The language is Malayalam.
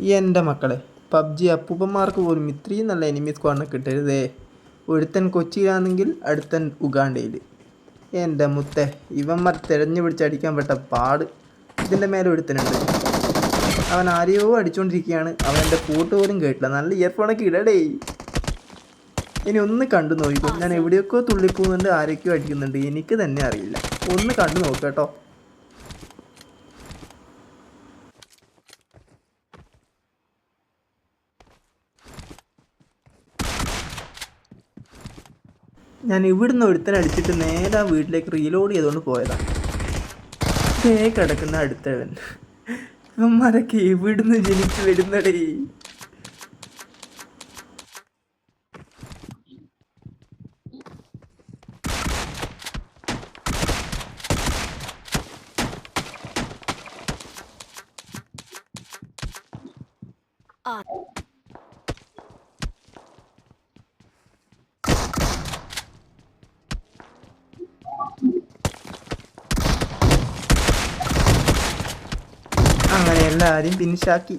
എന്റെ മക്കളെ പബ്ജി അപ്പൂപ്പന്മാർക്ക് പോലും ഇത്രയും നല്ല എനിമി സ്ക്വാഡിനെ കിട്ടരുതേ. ഒരുത്തൻ കൊച്ചിയിലാണെങ്കിൽ അടുത്തൻ ഉഗാണ്ടയിൽ എന്റെ മുത്തെ ഇവന്മാർ തിരഞ്ഞു പിടിച്ചടിക്കാൻ പെട്ട പാട്. ഇതിന്റെ മേലെ ഒരുത്തനുണ്ട്. അവൻ ആരെയോ അടിച്ചുകൊണ്ടിരിക്കുകയാണ് അവൻ എന്റെ കൂട്ട് പോലും കേട്ടില്ല. നല്ല ഇയർഫോണൊക്കെ ഇടടേ. ഇനി ഒന്ന് കണ്ടു നോക്കിക്കോ ഞാൻ എവിടെയൊക്കെ തുള്ളിപ്പോകുന്നുണ്ട് ആരൊക്കെയോ അടിക്കുന്നുണ്ട്. എനിക്ക് തന്നെ അറിയില്ല. ഒന്ന് കണ്ടു നോക്കാം കേട്ടോ. ഞാൻ ഇവിടുന്ന് ഒരുത്തനെ അടിച്ചിട്ട് നേരെ വീട്ടിലേക്ക് റീലോഡ് ചെയ്തുകൊണ്ട് പോയതാണ് ഇതേ കിടക്കുന്ന അടുത്തവൻ. ഇവന്മാരൊക്കെ ഇവിടുന്ന് ജനിച്ച് വരുന്നടേ. അങ്ങനെ എല്ലാവരും പിൻഷാക്കി